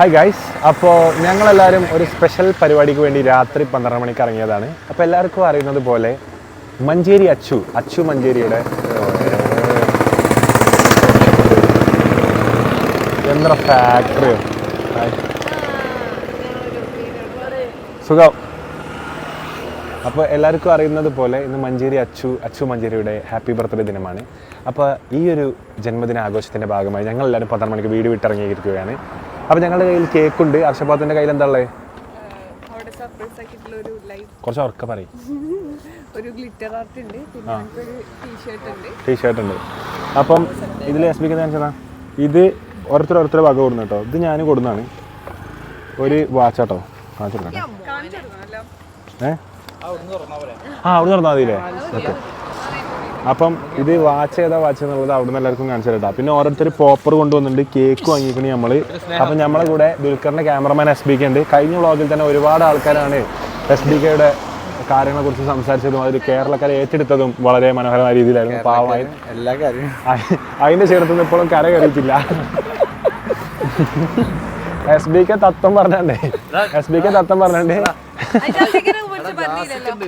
Hi guys അപ്പോൾ ഞങ്ങളെല്ലാവരും ഒരു സ്പെഷ്യൽ പരിപാടിക്ക് വേണ്ടി രാത്രി പന്ത്രണ്ട് മണിക്ക് ഇറങ്ങിയതാണ്. അപ്പോൾ എല്ലാവർക്കും അറിയുന്നത് പോലെ മഞ്ചേരി അച്ചു അച്ചു മഞ്ചേരിയുടെ യന്ത്ര ഫാക്ടറിയോ സുഖം. അപ്പോൾ എല്ലാവർക്കും അറിയുന്നത് പോലെ ഇന്ന് മഞ്ചേരി അച്ചു അച്ചു മഞ്ചേരിയുടെ ഹാപ്പി ബർത്ത്ഡേ ദിനമാണ്. അപ്പോൾ ഈ ഒരു ജന്മദിന ആഘോഷത്തിന്റെ ഭാഗമായി ഞങ്ങൾ എല്ലാവരും പന്ത്രണ്ട് മണിക്ക് വീട് വിട്ടിറങ്ങിയിരിക്കുകയാണ്. അപ്പോൾ ഞങ്ങളുടെ കയ്യിൽ കേക്കുണ്ട്. അർഷപാത്തിന്റെ കയ്യിൽ എന്താ ഉള്ളത് ഒരു കുറച്ച് ഉറക്ക പറയും. ഒരു ഗ്ലിറ്റർ ആർട്ട് ഉണ്ട്. പിന്നെ നമുക്കൊരു ടീഷർട്ട് ഉണ്ട്. ടീഷർട്ട് ഉണ്ട്. അപ്പം ഇതിൽ എസ് ബിക്ക് കാണിച്ചതാ ഇത് ഓരോരുത്തർ ഓരോരുത്തർ വക കൊടുന്നു കേട്ടോ. ഇത് ഞാൻ കൊടുന്നാണ് ഒരു വാച്ചാട്ടോ കൊടുക്കട്ടെ കാണിച്ചു കൊടുക്കണമല്ലോ ഏ? ആ അവിടെ തുറന്നാൽ മതിയില്ലേ? ഓക്കെ. അപ്പം ഇത് വാച്ച് ഏതാ വാച്ച് എന്നുള്ളത് അവിടെ നിന്ന് എല്ലാവർക്കും കാണിച്ചു തരട്ടാ പിന്നെ ഓരോരുത്തർ പോപ്പർ കൊണ്ടുവന്നിട്ടുണ്ട് കേക്ക് വാങ്ങിക്കണി നമ്മൾ അപ്പം നമ്മളെ കൂടെ ദുൽഖറിന്റെ ക്യാമറമാൻ എസ് ബി കെ ഉണ്ട്. കഴിഞ്ഞ വ്ളോഗിൽ തന്നെ ഒരുപാട് ആൾക്കാരാണ് എസ് ബി കെയുടെ കാര്യങ്ങളെ കുറിച്ച് സംസാരിച്ചതും അതിൽ കേരളക്കാരെ ഏറ്റെടുത്തതും വളരെ മനോഹരമായ രീതിയിലായിരുന്നു. പാവമായി എല്ലാ കാര്യവും. അതിന്റെ ചേർത്ത് ഇപ്പോഴും കര കയറിയിട്ടില്ല. എസ് ബി കെ തത്വം പറഞ്ഞേ എസ് ബി കെ തത്വം പറഞ്ഞേ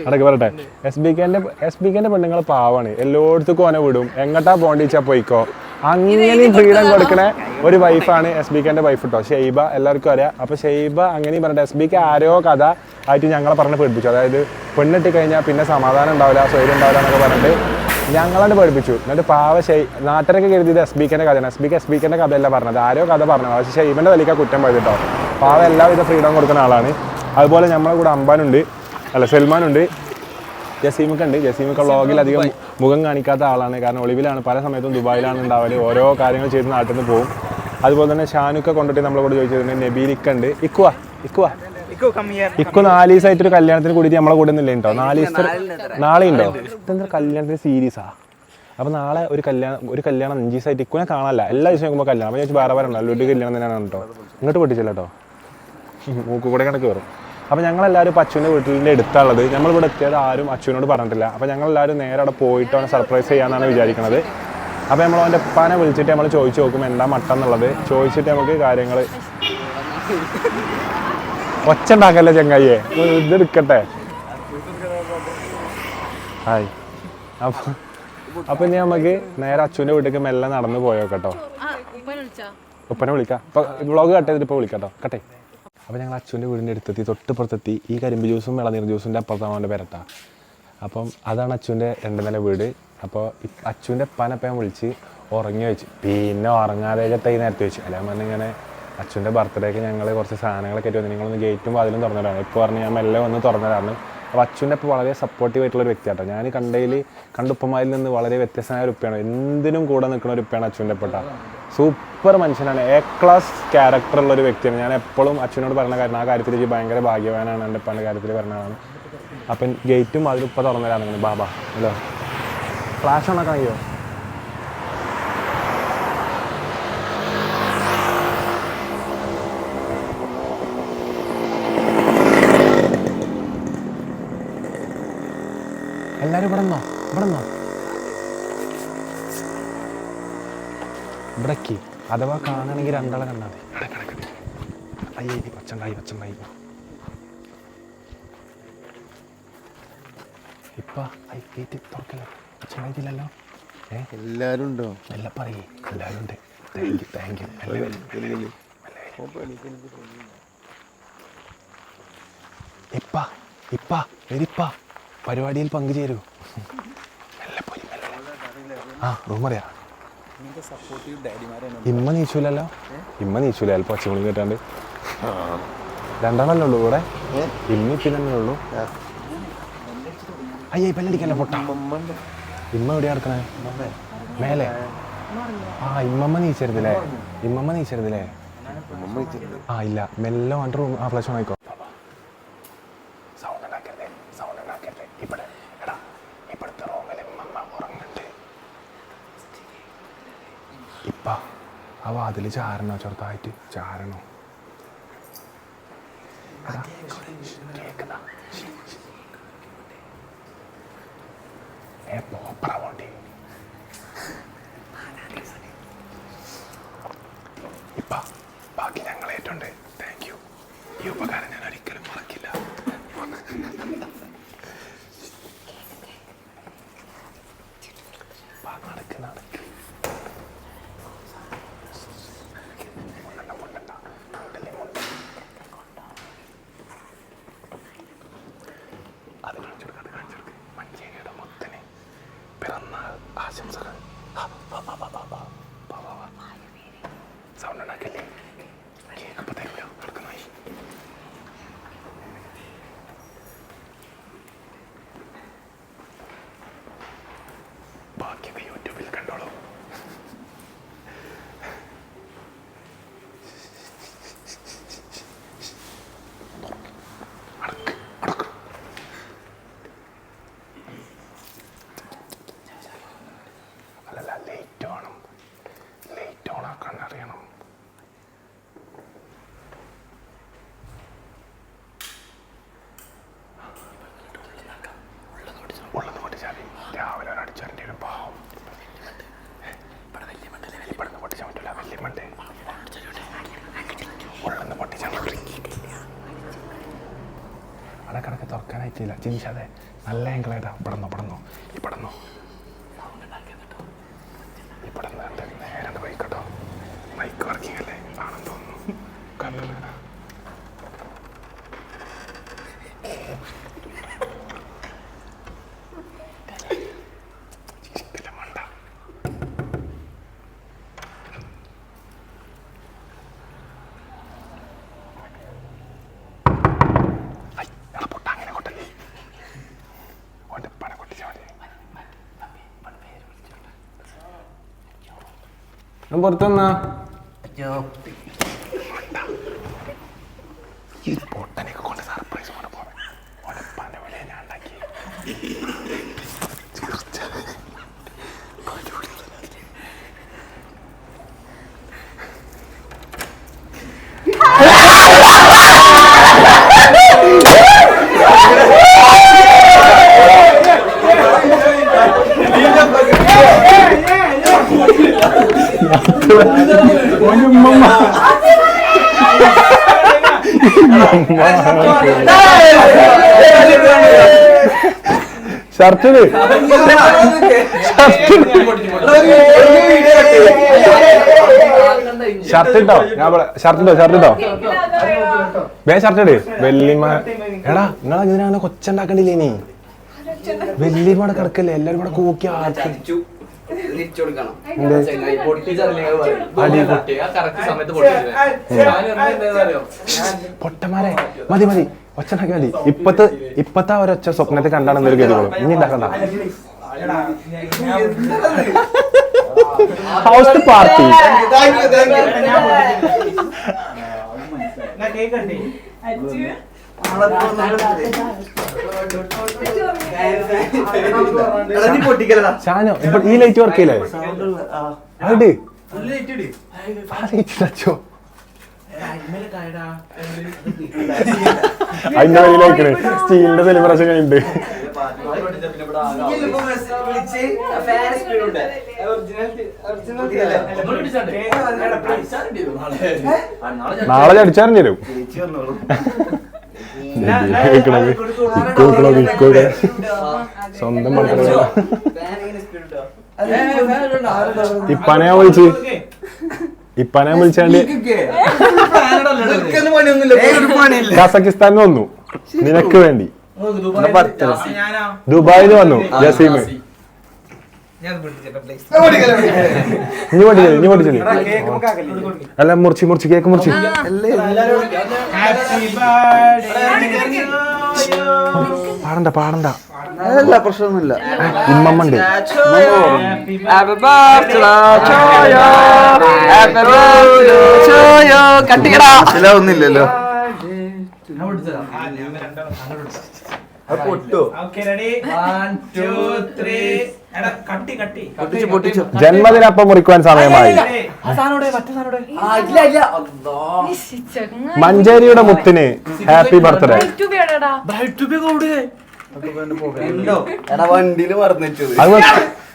അടക്കെ പറയട്ടെ. എസ് ബി കെന്റെ എസ് ബി കെന്റെ പെണ്ണുങ്ങൾ പാവാണ്. എല്ലായിടത്തും ഓനെ വിടും. എങ്ങട്ടാ പോണ്ടിച്ചാ പോയിക്കോ? അങ്ങനെയും ഫ്രീഡം കൊടുക്കണ ഒരു വൈഫാണ് എസ് ബി കെന്റെ വൈഫ് കേട്ടോ ഷെയ്ബ എല്ലാവർക്കും അറിയാം. അപ്പൊ ഷെയ്ബ അങ്ങനെയും പറഞ്ഞിട്ട് എസ് ബി കെ ആരോ കഥ ആയിട്ട് ഞങ്ങളെ പറഞ്ഞ് പേടിപ്പിച്ചു. അതായത് പെണ്ണിട്ട് കഴിഞ്ഞാൽ പിന്നെ സമാധാനം ഉണ്ടാവില്ല സ്വൈര്യം ഉണ്ടാവില്ല എന്നൊക്കെ പറഞ്ഞിട്ട് ഞങ്ങളാണ്ട് പഠിപ്പിച്ചു എന്നിട്ട് പാവ ഷെയ് നാട്ടരൊക്കെ കരുതിയത് എസ് ബി കെന്റെ കഥയാണ്. S B K S B കെന്റെ കഥയല്ല പറഞ്ഞത്. ആരോ കഥ പറഞ്ഞത് പക്ഷേ ഷെയ്ബിന്റെ വലിയ കുറ്റം പോയത് കേട്ടോ പാവ എല്ലാവിധ ഫ്രീഡം കൊടുക്കുന്ന ആളാണ്. അതുപോലെ നമ്മളെ കൂടെ അമ്പാനുണ്ട്. അല്ല സൽമാൻ ഉണ്ട്. ജസീമൊക്കെ ഉണ്ട് ജസീമൊക്കെ വ്ളോഗിൽ അധികം മുഖം കാണിക്കാത്ത ആളാണ്. കാരണം ഒളിവിലാണ്. പല സമയത്തും ദുബായിലാണ് ഉണ്ടാവൽ. ഓരോ കാര്യങ്ങൾ ചെയ്ത് നാട്ടിൽ നിന്ന് പോകും അതുപോലെ തന്നെ ഷാനുക്ക കൊണ്ടിട്ട് നമ്മളെ കൂടെ ചോദിച്ചിട്ടുണ്ട്. നബീലിക്ക ഉണ്ട്. ഇക്കുവ ഇക്കുവ ഇക്കു നാല് ദിവസമായിട്ട് ഒരു കല്യാണത്തിന് കൂടിയിട്ട് നമ്മളെ കൂടെ ഒന്നും കേട്ടോ. നാല് ദിവസത്തെ നാളെ ഉണ്ടോ? ഇതെന്താ കല്യാണത്തിന് സീരീസാ. അപ്പൊ നാളെ ഒരു കല്യാണം ഒരു കല്യാണം അഞ്ച് ദിവസമായിട്ട് ഇക്കുനെ കാണാനല്ല. എല്ലാ ദിവസവും നോക്കുമ്പോൾ കല്യാണം. അപ്പൊ ഞാൻ വേറെ വേറെ ഉണ്ടല്ലോ ഒരു കല്യാണം തന്നെയാണ് കേട്ടോ. ഇങ്ങോട്ട് പൊട്ടിച്ചില്ല കേട്ടോ. മൂക്ക് കൂടെ കണക്ക് കയറും. അപ്പോൾ ഞങ്ങളെല്ലാവരും ഇപ്പോൾ അച്ഛന്റെ വീട്ടിന്റെ അടുത്തുള്ളത് നമ്മളിവിടെ എത്തിയത് ആരും അച്ഛനോട് പറഞ്ഞിട്ടില്ല. അപ്പോൾ ഞങ്ങളെല്ലാവരും നേരെ അവിടെ പോയിട്ട് അവനെ സർപ്രൈസ് ചെയ്യാമെന്നാണ് വിചാരിക്കുന്നത് അപ്പോൾ നമ്മൾ അവന്റെ ഉപ്പാനെ വിളിച്ചിട്ട് നമ്മൾ ചോദിച്ചു നോക്കും എന്താ മട്ടം എന്നുള്ളത്. ചോദിച്ചിട്ട് നമുക്ക് കാര്യങ്ങൾ ഒച്ച ഉണ്ടാക്കല്ലേ ചെങ്ങായിയെ? ഇത് എടുക്കട്ടെ. ഹായ്. അപ്പോൾ അപ്പോൾ ഇനി നമുക്ക് നേരെ അച്ഛന്റെ വീട്ടിലേക്ക് മെല്ലെ നടന്നു പോയോ കേട്ടോ ഉപ്പനെ വിളിക്കാം. ഇപ്പൊ വ്ളോഗ് കട്ട് ചെയ്തിട്ട് ഇപ്പോൾ വിളിക്കാം കേട്ടോ കട്ടെ. അപ്പോൾ ഞങ്ങൾ അച്ഛന്റെ വീടിന്റെ അടുത്തെത്തി തൊട്ടിപ്പുറത്തെത്തി. ഈ കരിമ്പ് ജ്യൂസും ഇളനീർ ജ്യൂസിന്റെ അപ്പുറത്താണ് അവന്റെ പെരട്ട അപ്പം അതാണ് അച്ഛന്റെ രണ്ട് നില വീട്. അപ്പോൾ അച്ഛന്റെ പനപ്പം ഞാൻ വിളിച്ച് ഉറങ്ങി വെച്ച്. പിന്നെ ഉറങ്ങാതെ തൈ നേരത്തെ വെച്ച്. അല്ലാതെ പറഞ്ഞിങ്ങനെ അച്ഛന്റെ ബർത്ത്ഡേക്ക് ഞങ്ങൾ കുറച്ച് സാധനങ്ങളൊക്കെ ആയിട്ട് വന്നു. നിങ്ങളൊന്ന് ഗേറ്റും വാതിലും തുറന്നിട്ടാണ് ഇപ്പോൾ പറഞ്ഞ് ഞാൻ മെല്ലെ വന്ന് തുറന്നതാണ്. അപ്പോൾ അച്ഛന്റെ ഇപ്പോൾ വളരെ സപ്പോർട്ടീവ് ആയിട്ടുള്ള ഒരു വ്യക്തിയാട്ടോ. ഞാൻ കണ്ടതിൽ കണ്ടുപ്പമാരിൽ നിന്ന് വളരെ വ്യത്യസ്തമായ ഒരു ഉപ്പയാണ്. എന്തിനും കൂടെ നിൽക്കുന്ന ഒരു ഉപ്പയാണ് അച്ഛന്റെ പെട്ട സൂപ്പർ മനുഷ്യനാണ്. എ ക്ലാസ് ക്യാരക്ടർ ഉള്ള ഒരു വ്യക്തിയാണ്. ഞാൻ എപ്പോഴും അച്ഛനോട് പറഞ്ഞ കാര്യം ആ കാര്യത്തിൽ എനിക്ക് ഭയങ്കര ഭാഗ്യവാനാണ് എന്റെ ഉപ്പാന്റെ കാര്യത്തിൽ പറഞ്ഞതാണ്. അപ്പം ഗേറ്റും അതിൽ തുറന്നു തരാൻ ബാബാ ഹലോ ഫ്ലാഷ് ഓണാക്കാൻ കഴിയോ? എല്ലാരും ഇവിടെ നിന്നോ? ഇവിടെ നിന്നോ? ഇവിടേക്ക് അഥവാ കാണണമെങ്കിൽ രണ്ടാളെ കണ്ടാൽ മതി. അയ്യേ പച്ചണ്ടായി ഒച്ചണ്ടായി ഇപ്പൊ ഐ ഗേറ്റ് തുറക്കല്ലോ? ഒച്ചണ്ടായിട്ടില്ലല്ലോ ഏ? എല്ലാരും ഉണ്ടോ? എല്ലാം പറയേ. എല്ലാവരും ഉണ്ട്. താങ്ക് യു താങ്ക് യു ഇപ്പ ഇപ്പ വരിപ്പ. പരിപാടിയിൽ പങ്കുചേരൂ. ആ റൂം അറിയാം ഇമ്മ നീച്ചൂലല്ലോ? ഇമ്മ നീച്ചൂല ചിലപ്പോൾ ഒച്ചമണി കേട്ടാണ്ട്. രണ്ടാളല്ലേ ഉള്ളൂ കൂടെ ഇമ്മ പിന്നെ തന്നെ ഉള്ളൂ. അയ്യ ഇപ്പം അടിക്കല്ലേ പൊട്ട? ഇമ്മ എവിടെയാ നടക്കണേ മേലെ. ആ ഇമ്മമ്മ നീച്ചരുതല്ലേ ഇമ്മമ്മ നീച്ചരുതല്ലേ ആ ഇല്ല. മെല്ലെ റൂം ആ ഫ്ലഷ് ആയിക്കോ സൗണ്ട് ഉണ്ടാക്കരുതേ സൗണ്ട് ഉണ്ടാക്കരുതേ ഇവിടെ എടാ ഇവിടുത്തെ റൂമിൽ ഇമ്മമ്മ ഉറങ്ങുന്നുണ്ട് ഇപ്പ ആ ചാരണോ ചെറുതായിട്ട് ചാരണോ? ഇപ്പ ബാക്കി ഞങ്ങൾ ഏറ്റുണ്ട് താങ്ക് ഞങ്ങളേറ്റുണ്ട് ഈ ഉപകാരം ഞാൻ ഒരിക്കലും മറക്കില്ല വാ, നടക്ക്, നടക്ക്. മുണ്ടണ്ട, മുണ്ടണ്ട. മുണ്ടല്ലേ, മുണ്ട. അത് കാണിച്ചു കൊടുക്ക്, അത് കാണിച്ചു കൊടുക്ക്. മഞ്ചേരിയുടെ മുത്തിന് പിറന്നാൾ ആശംസകൾ ആ, ആ, ആ, ആ, ആ, ആ. വാ, വാ, വാ. സൗണ്ട് ഉണ്ടാക്കില്ലേ കേക്ക് ഇപ്പൊ തരില്ല നടക്കുന്നായി ബാക്കിയൊക്കെ യൂട്യൂബിൽ കണ്ടോളൂ അടക്ക് അടക്ക് അല്ലല്ല ലേറ്റ് വേണം ലേറ്റ് ഓൺ ആക്കാൻ അറിയണം ഉള്ളത് പൊട്ടിച്ചാൽ മതി രാവിലെ ഒരു അടിച്ചാറിന്റെ ഒരു പാവം ഇവിടുന്ന് പൊട്ടിച്ചാൽ പറ്റില്ല വലിയ മണ്ട് ഉള്ളന്ന് പൊട്ടിച്ചാൽ മതി അടക്കടക്ക് ചിന്തിച്ചതെ നല്ല നല്ല ആംഗിളേതാ പെടുന്നു ഇവിടുന്നോ ഇവിടുന്നോ ഇവിടുന്ന് ഉണ്ട് നേരെ പോയി കേട്ടോ മൈക്ക് വർക്കിംഗ് അല്ലേ ആണെന്ന് തോന്നുന്നു കണ്ടു മണ്ട ഐ, എടാ പൊട്ടാ, അങ്ങനെ കൊട്ടല്ലേ. ഓന്റെ ഉപ്പാനെ കൊട്ടിച്ചാ മതി. പുറത്തുനിന്നാ ഈ പൊട്ടനെയൊക്കെ കൊണ്ട് സർപ്രൈസ് കൊണ്ട് പോകാൻ ഓന്റെ ഉപ്പാന്റെ വിളിയെ ഞാൻ ഉണ്ടാക്കി തീർച്ച ഷർട്ടിൽ. ഷർട്ട് ഇട്ടോ ഞാൻ ഷർട്ട് ഇട്ടോ ഷർട്ട് ഇട്ടോ വേ ഷർട്ട് ഇട് വെല്ലിമ എടാ ഇതിനാണ് കൊച്ചുണ്ടാക്കണ്ടില്ലേ നീ? വെല്ലിമയുടെ കിടക്കല്ലേ? എല്ലാരും കൂടെ കൂക്കി പൊട്ടന്മാരെ. മതി മതി. ഒച്ച ഉണ്ടാക്കി മതി. ഇപ്പത്തെ ഇപ്പത്തെ ഒരൊച്ച സ്വപ്നത്തെ കണ്ടാണ് എന്തൊരു ഗതികളും ഇനി ഉണ്ടാക്കണ്ട. ഹൗസ് പാർട്ടി ഷാനോ ഇപ്പൊ ഈ ലൈറ്റ് വർക്ക് ചെയ്യില്ലേ? അത് ആ ലൈറ്റ് തച്ചോ അതിന്റെ വഴിയിലേക്കണ് സ്റ്റീലിന്റെ സെലിബ്രേഷൻ കഴിഞ്ഞിട്ട്. നാളെ അടിച്ചാറിഞ്ഞു സ്വന്തം മക്കളെ. ഇപ്പനെ ഞാൻ വിളിച്ച്. ഇപ്പനെ വിളിച്ചാണ്ട് കസക്കിസ്ഥാനിൽ വന്നു. നിനക്ക് വേണ്ടി. ദുബായിൽ വന്നു. ജസീം. ഇനി പഠിച്ചേ ഇനി പഠിച്ചേ അല്ല മുറിച്ച് മുറിച്ച് കേക്ക് മുറിച്ച്. പാടണ്ട പാടണ്ട. അല്ല പ്രശ്നമൊന്നുമില്ല. ഇമ്മമ്മണ്ട്. പൊട്ടിച്ചു ജന്മദിനപ്പം മുറിക്കുവാൻ സമയമായി. മഞ്ചേരിയുടെ മുത്തിന് ഹാപ്പി ബർത്ത്ഡേ. എടാ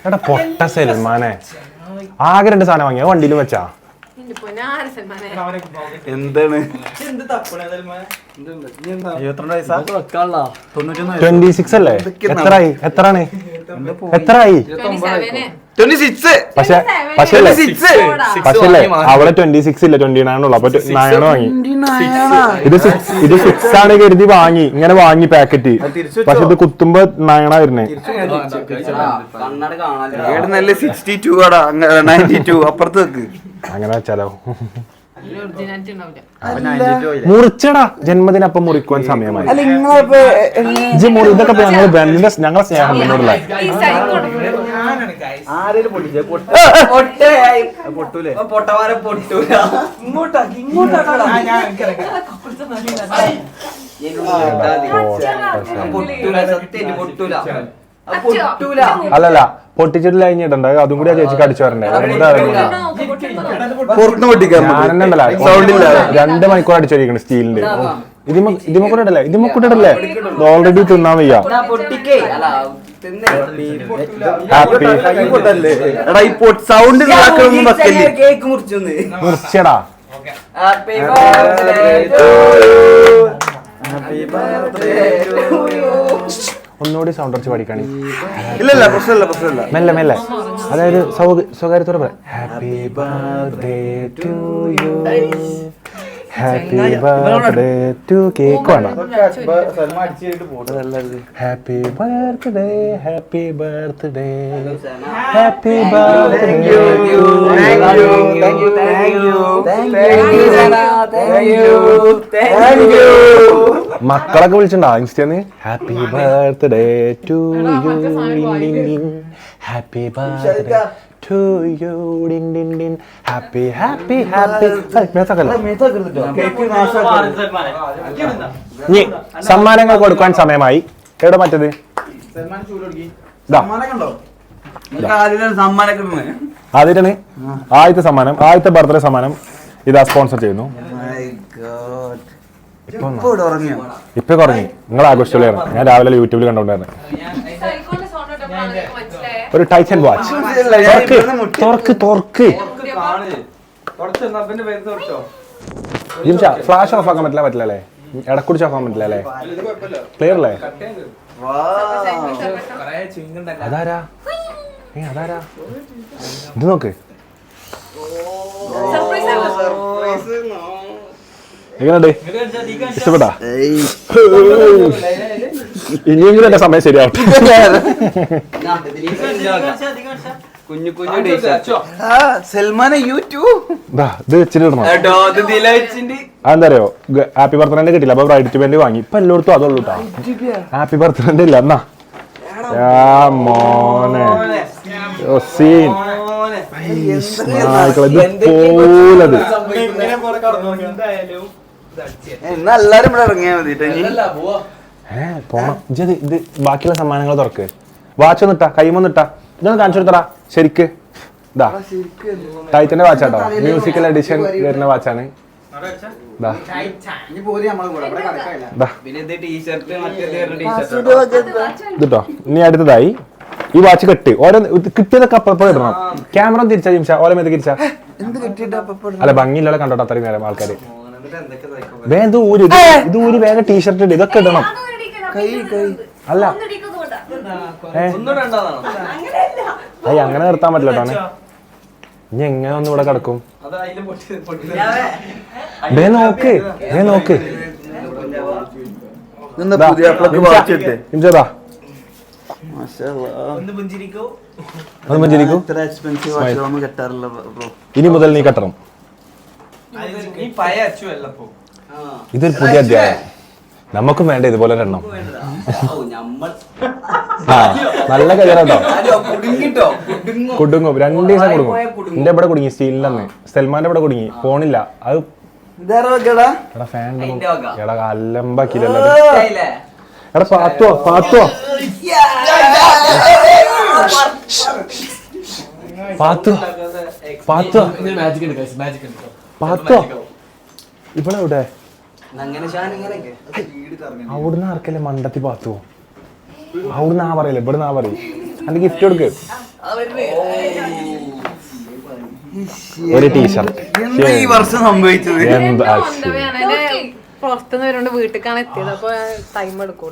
അത് പൊട്ട സൽമാനെ ആകെ രണ്ട് സാധനം വാങ്ങിയ? വണ്ടിയിലും വെച്ചാ? എന്താണ്? ട്വന്റി സിക്സ് അല്ലേ? എത്രയായി? എത്രയാണ് എത്രയായി ട്വന്റി സിക്സ് പക്ഷെ പക്ഷേ 26. പക്ഷേ അല്ലേ അവളെ ട്വന്റി സിക്സ് ഇല്ല ട്വന്റി നയൻ ഉള്ളു. അപ്പൊ നയൻ വാങ്ങി. ഇത് സിക്സ് ഇത് സിക്സ് ആണ് കരുതി വാങ്ങി. ഇങ്ങനെ വാങ്ങി പാക്കറ്റ്. പക്ഷെ ഇത് കുത്തുമ്പോ നയണാ വരുന്നേ. നല്ല സിക്സ്റ്റി ടു ആടാ. നയന്റി ടു അപ്പുറത്ത് വെക്ക് അങ്ങനെ വെച്ചാലോ. ഉണ്ടാവില്ല മുറിച്ചടാ. ജന്മദിനപ്പം മുറിക്കുവാൻ സമയമായി. അല്ല നിങ്ങളിപ്പോ ഇജ്ജ് മുറി ഇതൊക്കെ ഇപ്പൊ ഞങ്ങൾ സ്നേഹം നിന്നോടുള്ള ഈ അത് അല്ലല്ല പൊട്ടിച്ചിട്ടില്ല കഴിഞ്ഞിട്ടുണ്ട് അതും കൂടി ആ ചേച്ചി കടിച്ചു വരണ്ടേ? രണ്ട് മണിക്കൂർ അടിച്ചോരിക്കണം സ്റ്റീലിന്റെ. ഇതിമ ഇതിമക്കൂടെ ഇടല്ലേ? ഇതിമക്കൂടെ ഇടല്ലേ? ഓൾറെഡി തിന്നാൻ വയ്യ. പൊട്ടിക്കേ. അല്ല തിന്നേ. ഹാപ്പി എടാ ഈ sound മുറിച്ചടാ. Happy birthday to happy birthday to ഒന്നുകൂടി സൗണ്ട് അടിച്ച് പഠിക്കാണി. ഇല്ല ഇല്ല പ്രശ്നമില്ല പ്രശ്നമില്ല. മെല്ലെ മെല്ലെ. അതായത് സ്വകാര്യത്തോടെ പറയാം happy birthday to you happy birthday to cake വേണം happy birthday happy birthday happy birthday മക്കളൊക്കെ വിളിച്ചിട്ടുണ്ടോ ഇൻസ്റ്റന്ന് happy birthday to you happy birthday to you ഡിൻ ഡിൻ ഡിൻ ഹാപ്പി ഹാപ്പി ഹാപ്പി ഇനി സമ്മാനങ്ങൾ കൊടുക്കാൻ സമയമായി എവിടെ മറ്റത്. ആദ്യമായിട്ടാണ് ആദ്യത്തെ സമ്മാനം ആദ്യത്തെ ബർത്ത്ഡേ സമ്മാനം ഇതാ സ്പോൺസർ ചെയ്യുന്നു My God. ഇപ്പൊ ഇവിടെ ഉറങ്ങിയോ ഇപ്പൊ കുറഞ്ഞു നിങ്ങൾ ആഘോഷിച്ചുള്ളതാണ് ഞാൻ രാവിലെ യൂട്യൂബിൽ കണ്ടോണ്ടായിരുന്നു ഒരു ടൈറ്റൻ വാച്ച് തുറക്ക്. തുറക്ക് തുറക്ക്. ഫ്ലാഷ് ഓഫ് ആക്കാൻ പറ്റില്ല പറ്റില്ല അല്ലേ? ഇടക്കുടിച്ച് ഓഫ് ആക്കാൻ പറ്റില്ല അല്ലേ? ക്ലിയർ അല്ലേ അതാരാ? ഏ അതാരാ? ഇത് നോക്ക്. എങ്ങനെയുണ്ട്? ഇഷ്ടപ്പെട്ടാ ഏയ്. ഇനിയെങ്കിലും എന്റെ സമയം ശരിയാവും. കുഞ്ഞു കുഞ്ഞു സൽമാനെ ഹാപ്പി ബർത്ത്ഡേ കിട്ടില്ല അപ്പൊ ബ്രൈഡ് ബാൻഡ് വാങ്ങി. ഇപ്പൊ എല്ലായിടത്തും അതുള്ളൂ ഹാപ്പി ബർത്ത്ഡേ ഇല്ല. എന്നാ? ആ മോനെ. ഓ സീൻ എന്നാ എല്ലാരും ഇവിടെ ഇറങ്ങിയാ മതി പോണം. ഇജ്ജ് ഇത് ഇത് ബാക്കിയുള്ള സമ്മാനങ്ങൾ തുറക്ക്. വാച്ച് ഒന്ന് ഇട്ടാ കൈമൊന്ന് ഇട്ടാ. ഇതൊന്ന് കാണിച്ചു കൊടുത്തടാ. ശരിക്ക്. ഇതാ ടൈറ്റന്റെ വാച്ചാട്ടോ മ്യൂസിക്കൽ എഡിഷൻ വരുന്ന വാച്ചാണ്. ഇതാ ഇതാ പിന്നെ ഇത് ടീഷർട്ട് മറ്റേത് ടീഷർട്ട് ഇതിട്ടോ ഇനി അടുത്തതായി ഈ വാച്ച് കെട്ട്. ഓരോ കിട്ടിയതൊക്കെ അപ്പപ്പോൾ ഇടണം. ക്യാമറ തിരിച്ചാ ജിംഷ. ഓരോ മേത് തിരിച്ചാ. അല്ല ഭംഗിയില്ലാതെ കണ്ടോട്ടോ അത്രയും നേരം ആൾക്കാര്. വേഗം ഇത് ഊര്. ഇത് ഊര് ഊരി വേഗം ടീഷർട്ട് ഇട്. ഇതൊക്കെ ഇടണം. കൈ കൈ. അല്ല. അയ്യ അങ്ങനെ നിർത്താൻ പറ്റില്ല കേട്ടോ ഇനി എങ്ങനെ ഒന്നും ഇവിടെ കിടക്കും? ഡേ പൊട്ടി പൊട്ടി ദേ നോക്ക്. ഡേ നോക്ക്. ഇനി മുതൽ നീ കെട്ടണം. ഇതൊരു പുതിയ അധ്യായം. നമുക്കും വേണ്ട ഇതുപോലെ എണ്ണം നമ്മൾ ആ നല്ല കുടുങ്ങിട്ടോ കുടുങ്ങോ കുടുങ്ങും രണ്ട് ദിവസം കുടുങ്ങും എന്റെ ഇവിടെ കുടുങ്ങി സ്റ്റീലിന്റെ സൽമാന്റെ ഇവിടെ കുടുങ്ങി ഫോണില്ല അത് എടാ ഫാൻ. എടാ അല്ലമ്പാക്കില്ലല്ലോ ഇഷ്ടായില്ലേ? എടാ പാത്തുവോ പാത്തുവോ പാത്തു പാത്തുവോ പാത്തുവോ ഇവിടെ എവിടെ അവിടുന്ന് ആർക്കല്ലേ മണ്ടത്തി പാത്തുവോ? അവിടുന്ന് ആ പറയല്ലേ ഇവിടുന്ന് ആ പറയും. അന്റെ ഗിഫ്റ്റ് കൊടുക്ക്. ഒരു ടീഷർട്ട് എന്താ ഈ വർഷം സംഭവിച്ചത്? എന്താ പുറത്തുനിന്ന് വരുന്നുണ്ട് വീട്ടിലേക്കാണ് എത്തിയത്. അപ്പൊ ടൈം എടുക്കും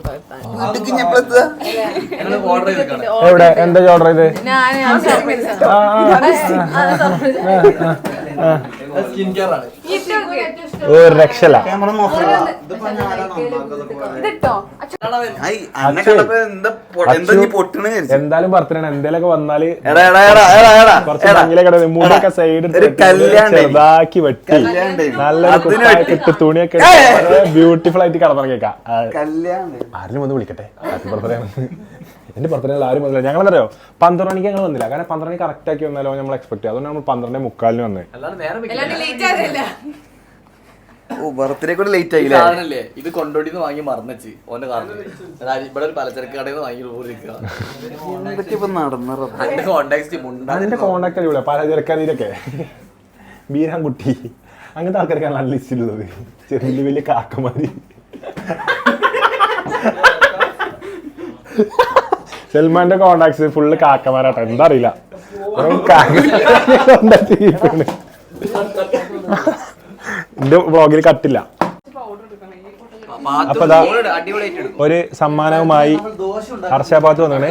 എവിടെ? എന്താ ഓർഡർ ചെയ്ത്? ഞാൻ ഒരു രക്ഷല. എന്തായാലും ബർത്ത്ഡേ എന്തേലൊക്കെ വന്നാൽ എടാ എടാ എടാ എടാ എടാ കുറച്ച് എടാ. ഭംഗിയിലൊക്കെ സൈഡ് ചെറുതാക്കി വെട്ടി. നല്ല ഇട്ട് തുണിയൊക്കെ ബ്യൂട്ടിഫുൾ ആയിട്ട് കടന്നിറങ്ങിയേക്കാം. ആരെങ്കിലും വന്ന് വിളിക്കട്ടെ. ഹാപ്പി ബർത്ത്ഡേ എന്റെ ബർത്ത്ഡേ ആരും വന്നില്ല. ഞങ്ങളെന്നറിയോ പന്ത്രണ്ട് മണിക്ക് ഞങ്ങൾ വന്നില്ല. കാരണം പന്ത്രണ്ട് മണി കറക്റ്റ് ആക്കി വന്നാലോ നമ്മൾ എക്സ്പെക്ട് ചെയ്യും. അതുകൊണ്ട് നമ്മൾ പന്ത്രണ്ട് മുക്കാലിന് വന്ന്. അല്ലാണ്ട് നേരം അല്ലാണ്ട് ലേറ്റ് ആയതല്ല ഓ ബർത്ത്ഡേ കൂടെ ലേറ്റ് ആയില്ലേ? സാധനല്ലേ? ഇത് കൊണ്ടോടിന്ന് വാങ്ങി മറന്നച്ച്. ഓന്റെ കാരണം ഇവിടെ ഒരു പലചരക്ക് കടയിൽ നിന്ന് വാങ്ങി എന്തൊക്കെ ഇപ്പൊ നടന്നത് അതിന്റെ കോണ്ടാക്ട് മുണ്ടാ അതിന്റെ കോണ്ടാക്ട് അടിപൊളിയാ. പലചരക്കാരിയിലൊക്കെ. ബീരാൻകുട്ടി. അങ്ങനത്തെ ആൾക്കാർക്കാണ് നല്ല ലിസ്റ്റിലുള്ളത് ചെറിയ വലിയ വലിയ കാക്കമാരി. സൽമാന്റെ കോണ്ടാക്ട്സ് ഫുള്ള് കാക്കമാരാട്ടോ. എന്താ അറിയില്ല. എന്റെ വ്ളോഗിൽ കട്ടില്ല അപ്പൊ ഒരു സമ്മാനവുമായി ഹർഷാബാദ് വന്നേ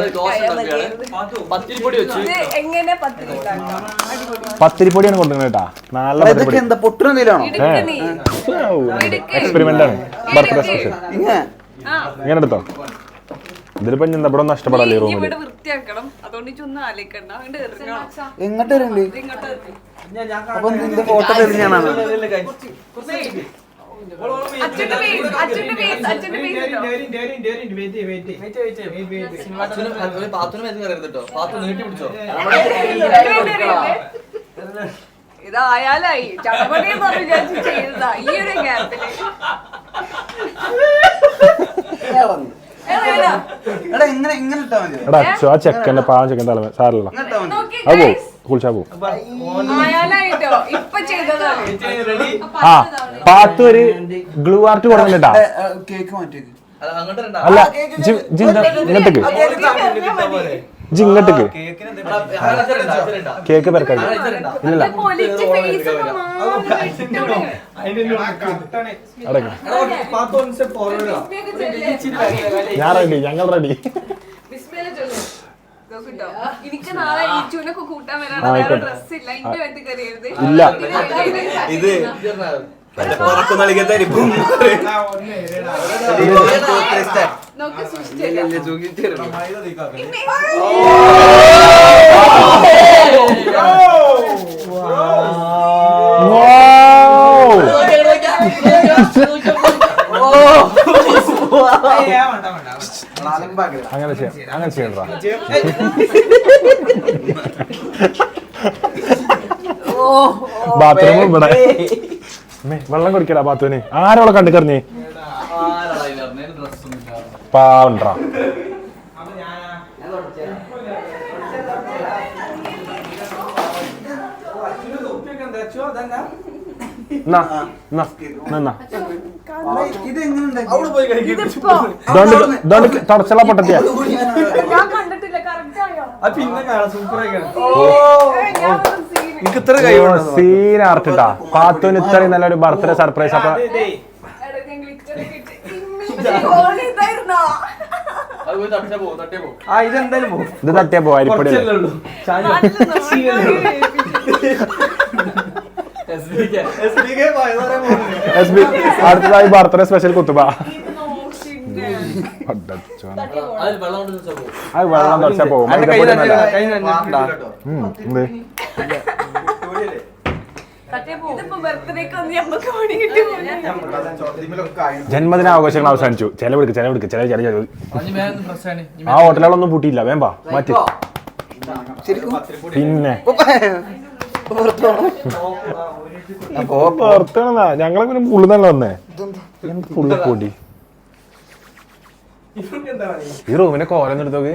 പത്തിരിപ്പൊടിയാണ് കൊടുക്കുന്നത് കേട്ടാ. നല്ല എക്സ്പെരിമെന്റ് ആണ്? ബർത്ത്ഡേ സ്പെഷ്യൽ ഇങ്ങനെ എടുത്തോ? ഇതിലിപ്പോ ഇവിടെ നഷ്ടപ്പെടാല്ലേ റൂമിൽ ഇവിടെ വൃത്തിയാക്കണം. അതുകൊണ്ട് ആലോചിക്കണ്ട. അങ്ങോട്ട് എങ്ങോട്ട് വരണ്ട് ഇങ്ങോട്ട്. അപ്പൊ നിന്റെ ഫോട്ടോ തെളിഞ്ഞാണ് അച്ഛന്റെ face, അച്ഛന്റെ face, അച്ഛന്റെ face ഇട്ടോ. പാത്രം മരുന്ന് കയറരുത് കേട്ടോ. പാത്രം നീട്ടി പിടിച്ചോ. ഇതായാലായി. ചടപടി എന്ന് വിചാരിച്ച് ചെയ്തതാ. ഈ ഒരു ഗ്യാപ്പിൽ എടാ അച്ഛോ ആ ചെക്കന്റെ പാവം ചെക്കൻ തലമേ സാരല്ല നോക്കി അത് പോവും. കുളിച്ചാ പോവും ആ പാത്തു ഒരു ഗ്ലൂ ആർട്ട് കൊടുക്കണ്ടാ കേക്ക് മാറ്റി അല്ല ജി- ജി ഇങ്ങോട്ടേക്ക് ഇങ്ങോട്ടേക്ക്. കേക്ക് പെരക്കായി. ഇല്ല ഞാൻ റെഡി ഞങ്ങൾ റെഡി എനിക്ക് നാളെ കൂട്ടാൻ ഡ്രസ് ഇല്ല. ഇന്റെ കയറിയത്. ഇത്? അങ്ങനെ ചെയ്യാം അങ്ങനെ ചെയ്യണ്ടാ ബാത്റൂം ഇവിടെ. വെള്ളം കുടിക്കടാ ബാത്തുവിന്. ആരോളെ കണ്ടു കറിഞ്ഞേ? പാവണ്ടാ തുടച്ചുള്ള പൊട്ടത്തിയ. പിന്നെ കാണാം എനിക്ക് ഇത്ര സീൻ ആർട്ടിട്ടാ പാത്തുവിന് ഇത്രയും നല്ലൊരു ബർത്ത്ഡേ സർപ്രൈസ് അപ്പൊ ആ ഇതെന്തായാലും പോകും ഇത് തട്ടിയാ പോ അരിപ്പൊടി കുറച്ചല്ലേ ഉള്ളൂ. ഷാജു നല്ല നോക്കി എസ് ബി അടുത്തതായി ബർത്ത്ഡേ സ്പെഷ്യൽ കുത്തുബ. അത് വെള്ളം തുടച്ചാ പോകും ജന്മദിന ആഘോഷങ്ങൾ അവസാനിച്ചു. ചെലവെടുക്ക് ചെലവെടുക്ക്. ചെലവ് ചെലവ് ചെലവ്. ആ ഹോട്ടലുകളൊന്നും പൂട്ടിയില്ല. വേമ്പാ മാറ്റി. പിന്നെ. പുറത്താണെന്നാ. ഞങ്ങളെ പിന്നെ പുള്ളി തന്നെ വന്നേ പുള്ളി പൊടി ഈ റൂമിനെ കോലം എടുത്തോക്ക്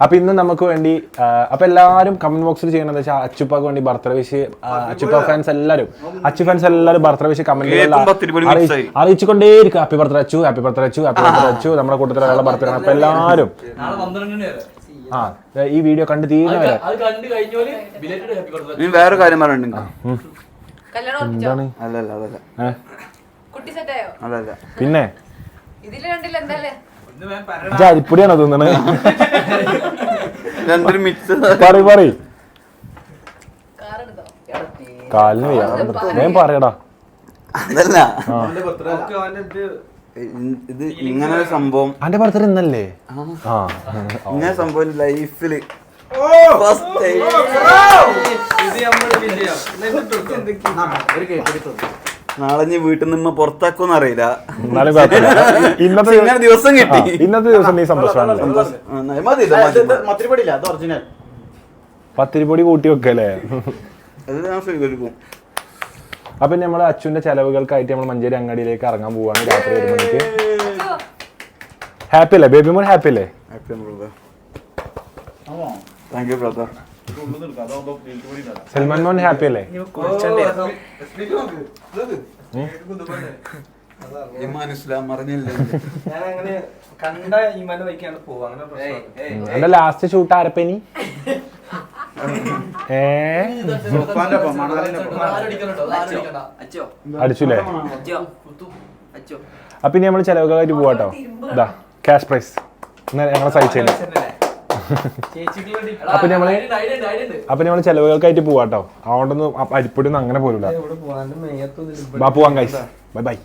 അപ്പൊ ഇന്ന് നമുക്ക് വേണ്ടി അപ്പൊ എല്ലാവരും കമന്റ് ബോക്സിൽ ചെയ്യണമെന്ന് വെച്ചാൽ അച്ചുപ്പാക്ക് വേണ്ടി ബർത്ത്ഡേ വിഷ് അച്ചുപ്പ ഫാൻസ് എല്ലാവരും അച്ചു ഫാൻസ് എല്ലാവരും ബർത്ത്ഡേ വിഷ് കമന്റ് അറിയിച്ചുകൊണ്ടേ ഇരിക്കും ആയി. അറിയിച്ചുകൊണ്ടേയിരിക്കും. Happy birthday Achu happy birthday Achu happy birthday Achu. നമ്മുടെ കൂട്ടത്തിലുള്ള ബർത്ത്ഡേ അപ്പൊ എല്ലാവരും നാളെ പന്ത്രണ്ടിന് വരെ. ആ ഈ വീഡിയോ കണ്ട് തീരുന്നവരെ അത് കണ്ടു കഴിഞ്ഞോൽ ബിലേറ്റഡ് ഹാപ്പി കൊടുത്തു ഇനി വേറെ കാര്യം ഉറപ്പിച്ചോ? എന്താണ്? അല്ലല്ല അതല്ല. പിന്നെ? ഇതിൽ കണ്ടില്ല എന്തായാലേ. അരിപ്പൊടിയാണോ തിന്നണേ? മിക്സ് പറ പറ കാലിന് ഞാൻ പറയടാ. അതല്ല. ഇത് ഇങ്ങനെ ഒരു സംഭവം. അന്റെ ബർത്ത്ഡേ ഇന്നല്ലേ ആ. ഇങ്ങനെ സംഭവം ലൈഫിൽ നാളെ നീ വീട്ടിൽ നിന്ന് പുറത്താക്കുമെന്ന് അറിയില്ല എന്നാലും കുഴപ്പമില്ല ഇന്നത്തെ ഇങ്ങനെ ദിവസം ആ, കിട്ടി. ഇന്നത്തെ ദിവസം നീ സന്തോഷം മതി മതി. മത്തിരിപ്പടിയില്ല അത് ഒറിജിനൽ പത്തിരിപ്പൊടി കൂട്ടി വെക്കല്ലേ? അത് ഞാൻ സ്വീകരിക്കും അപ്പൊ നമ്മൾ അച്ഛന്റെ ചെലവുകൾക്കായിട്ട് നമ്മൾ മഞ്ചേരി അങ്ങാടിയിലേക്ക് ഇറങ്ങാൻ പോവാണ് രാത്രി ഒരു മണിക്ക്. ഹാപ്പി അല്ലേ? ബേബി മോൻ ഹാപ്പി അല്ലേ താങ്ക് യു ബ്രദർ സൽമാൻ മോൻ ഹാപ്പി അല്ലേ? ഇമാൻ ഇസ്ലാം അറിഞ്ഞില്ല? ഞാൻ അങ്ങനെ കണ്ട. എന്റെ ലാസ്റ്റ് ഷൂട്ട് ആരപ്പനി അടിച്ചുല്ലേ അപ്പൊ ഇനി നമ്മൾ ചെലവുകളായിട്ട് പോവാട്ടോ. ഇതാ ക്യാഷ് പ്രൈസ് ഞങ്ങളെ സഹിച്ചേന്. അപ്പൊ നമ്മൾ അപ്പൊ ഞമ്മൾ ചെലവുകൾക്കായിട്ട് പോവാട്ടോ. അതുകൊണ്ടൊന്നും അരിപ്പൊടിയൊന്നും അങ്ങനെ മേയത്തൊന്നും ബാ പോവാൻ കൈസ് ബൈ ബൈ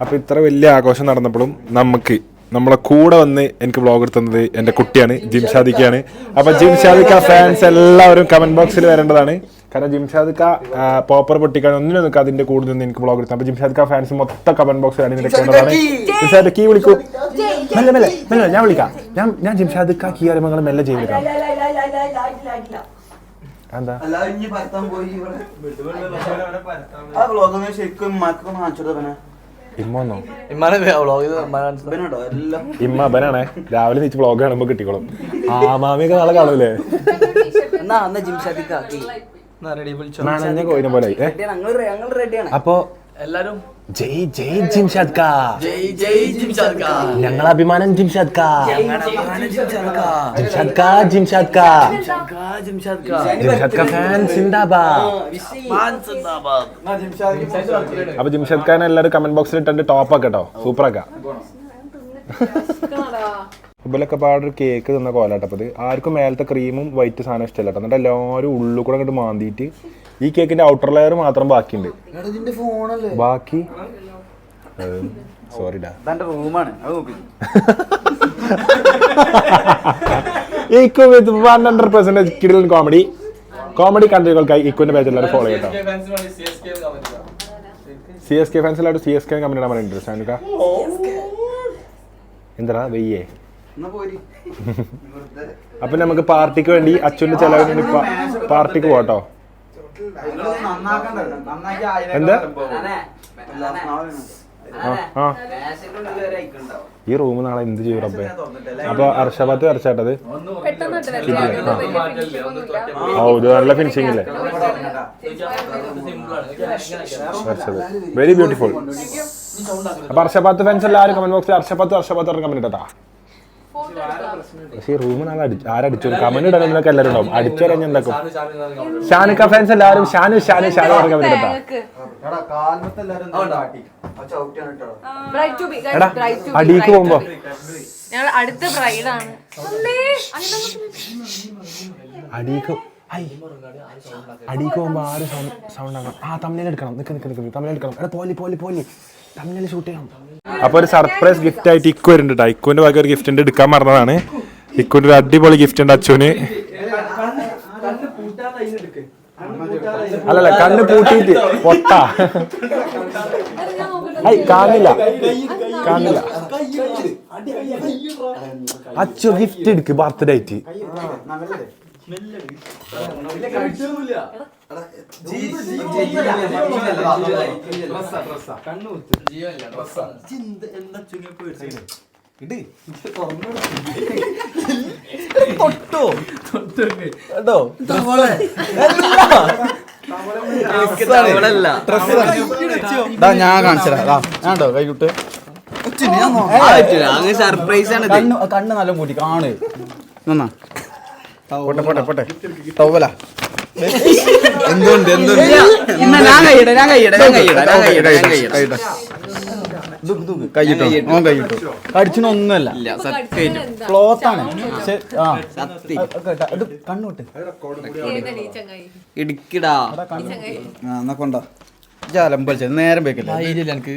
അപ്പൊ ഇത്ര വലിയ ആഘോഷം നടന്നപ്പോഴും നമുക്ക് നമ്മളെ കൂടെ വന്ന് എനിക്ക് വ്ളോഗ് എടുത്തുന്നത് എന്റെ കുട്ടിയാണ് ജിംഷാദിക്കാണ്. അപ്പൊ ജിംഷാദിക്ക ഫാൻസ് എല്ലാവരും കമന്റ് ബോക്സിൽ വരേണ്ടതാണ്. കാരണം ജിംഷാദിക്ക പോപ്പർ പൊട്ടിക്കാൻ ഒന്നിനും നിൽക്കുക അതിന്റെ കൂടുതൽ നിന്ന് എനിക്ക് ബ്ലോഗ് എടുത്തു ജിംഷാദ് ക ഫാൻസ് മൊത്തം കമന്റ് ബോക്സിൽ അണിനിരക്കേണ്ടതാണ് ജിംഷാദ് കീ! വിളിക്കൂ. മെല്ലെ മെല്ലെ മെല്ലെ ഞാൻ വിളിക്കാം. ഞാൻ ഞാൻ ജിംഷാദ് ക കീ അറിയുമ്പോൾ നിങ്ങൾ മെല്ലെ ചെയ്ത് വിളിക്കാം. എന്താ അല്ല ഇനി പരത്താൻ പോയി ആ വ്ളോഗ് ശരിക്കും മക്കൊന്ന് കാണിച്ചു ഇമ്മോന്നോ ഇമ്മ ബനാണേ രാവിലെ നീച്ച് വ്ളോഗ് കാണുമ്പോ കിട്ടിക്കോളും. ആ മാമിയൊക്കെ നാളെ കാണൂലേ? എന്നാ അന്ന് ജിംഷാദിക്കാക്കി നനഞ്ഞ കോയിനെ പോലെ അപ്പോ എല്ലാരും? ജയ് ജയ് ജിംഷാദ് കാ ജയ് ജയ് ജിംഷാദ് കാ ഞങ്ങൾ അഭിമാനം ജിംഷാദ് കാ ജിംഷാദ് കാ ജിംഷാദ് കാ ജിംഷാദ് കാ ജിംഷാദ് കാ ഫാൻ സിന്ദാബാദ്. അപ്പൊ ജിംഷാദ് ഖാൻ എല്ലാരും കമന്റ് ബോക്സിൽ ഇട്ടുണ്ട് ടോപ്പ് ആക്കട്ടോ കേട്ടോ സൂപ്പർ ആക്കാം ഇവലൊക്കെ പാടൊരു കേക്ക് തിന്ന കോലാട്ടപ്പത് ആർക്കും മേലത്തെ ക്രീമും വൈറ്റ് സാധനം ഇഷ്ടമല്ല കേട്ടോ. എന്നിട്ട് എല്ലാവരും ഉള്ളിൽ കൂടെ അങ്ങോട്ട് മാന്തിയിട്ട് ഈ കേക്കിന്റെ ഔട്ടർ ലെയർ മാത്രം ബാക്കിയുണ്ട്. ബാക്കി? സോറിടാ ഇതെന്റെ റൂമാണ് അത് നോക്കി. ഈക്കോ വിത്ത് വൺ ഹൺഡ്രഡ് പെർസെന്റേജ് കിടിലൻ കോമഡി കോമഡി കൺട്രികൾക്കായി ഈക്കോന്റെ പേജ് എല്ലാവരും ഫോളോ ചെയ്യട്ടോ. സി എസ് കെ ഫാൻസ് എല്ലാവരും സി എസ് കെ കമ്പനിയുടെ ഇടാൻ പറയുന്നുണ്ട്. സാനുക എന്താ വെയ്യേ? അപ്പൊ നമുക്ക് പാർട്ടിക്ക് വേണ്ടി അച്ഛന്റെ ചെലവിന് പാർട്ടിക്ക് പോട്ടോ എന്താ? ഈ റൂം നാളെ എന്ത് ചെയ്യും റബ്ബേ? അപ്പൊ അർഷബാത്ത് വരച്ചാട്ടത്? ഓ ഇത് നല്ല ഫിനിഷിംഗ് അല്ലേ വരച്ചത്. വെരി ബ്യൂട്ടിഫുൾ അപ്പൊ അർഷബാത്ത് ഫാൻസ് എല്ലാവരും കമന്റ് ബോക്സിൽ അർഷബാത്ത് അർഷബാത്ത് കമന്റ് ഇട്ടാ പക്ഷേ ഈ റൂം നാളെ അടി ആരടിച്ചു കമന്റ് ഇടാനൊക്കെ എല്ലാവരും ഉണ്ടാവും. അടിച്ചു വരാൻ എന്താക്കും? ഷാനിക്ക ഫാൻസ് എല്ലാവരും ഷാനു ഷാനു ഷാനു പറഞ്ഞ കമന്റ് ഇട്ടാ എടാ അടിക്ക് പോകുമ്പോ. ഞങ്ങൾ അടുത്ത ബ്രൈഡാണ് അടിക്ക് അടിക്ക് പോകുമ്പോ ആരും സൗണ്ട് ആ തമിഴിൽ എടുക്കണം. നിക്ക് നിക്ക് നിക്ക് തമിഴിൽ എടുക്കണം. എടാ പോലി പോലി പോലി. ഷൂട്ട് ചെയ്യണം. അപ്പൊ ഒരു സർപ്രൈസ് ഗിഫ്റ്റ് ആയിട്ട് ഇക്കു വരുന്നുണ്ട് കേട്ടോ ഇക്കുവിന്റെ ബാക്കി ഒരു ഗിഫ്റ്റ് ഉണ്ട്. എടുക്കാൻ മറന്നതാണ് ഇക്കുവിന്റെ ഒരു അടിപൊളി ഗിഫ്റ്റ് ഉണ്ട് അച്ഛന്. അല്ലല്ല കണ്ണ് പൂട്ടിയിട്ട് പൊട്ട. ഐ കാണില്ല. കാണില്ല. അച്ചു ഗിഫ്റ്റ് എടുക്ക് ബർത്ത്ഡേ ആയിട്ട്. ഞാൻ കാണിച്ചോ കൈകുട്ട് അങ്ങ് സർപ്രൈസ് ആണ് കണ്ണ് കണ്ണ് നല്ല കൂട്ടി കാണ് നന്നാ പോട്ടെ പോട്ടെ പോട്ടെ. ടവല എന്തുണ്ട് എന്തുണ്ട്? കൈയിട്ടോ? ഓൻ കൈയിട്ടോ. കടിച്ചിനൊന്നുമല്ല. ഇല്ല സത്യം. ക്ലോത്ത് ആണ്. പക്ഷെ ആ. സത്യം. അത് കേട്ടാ, ഇത് കണ്ണോട്ട്. ഇടിക്കിടാ. എന്നാ കൊണ്ട. ജാലമ്പളിച്ചത് നേരം വെക്കില്ല? എനിക്ക്.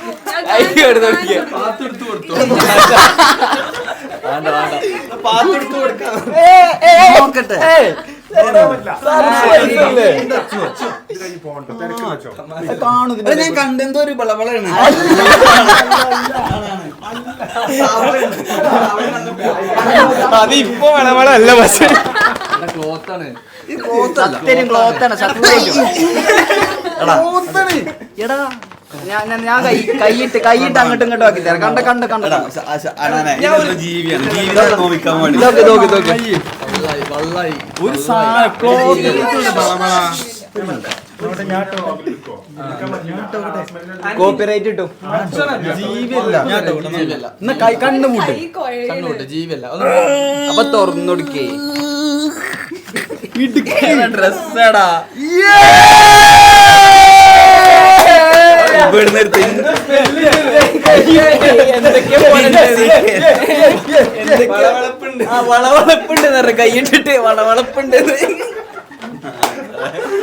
നോക്കട്ടെ. ഞാൻ കണ്ടെന്തോ ഒരു ബളബളാണ്. ഇപ്പൊ വളവളല്ല പക്ഷേ. ക്ലോത്താണ്. സത്യം ക്ലോത്താണ് സത്യം എടാ. ഞാൻ ഞാൻ- ഞാൻ കൈ കൈയിട്ട് കൈയിട്ട് അങ്ങോട്ടും ഇങ്ങോട്ടും ആക്കി തരാം കണ്ട കണ്ട ഒരു കോപ്പിറൈറ്റ് കിട്ടും ജീവിയല്ല ജീവിയല്ല എന്നാ കൈ ജീവിയല്ല ഒന്ന് അപ്പൊ തുറന്നൊടുക്കേ ഡ്രസ്സാടാ വളവളപ്പുണ്ട്. വളവളപ്പുണ്ട് കൈയിട്ടിട്ട് വളവളപ്പുണ്ട്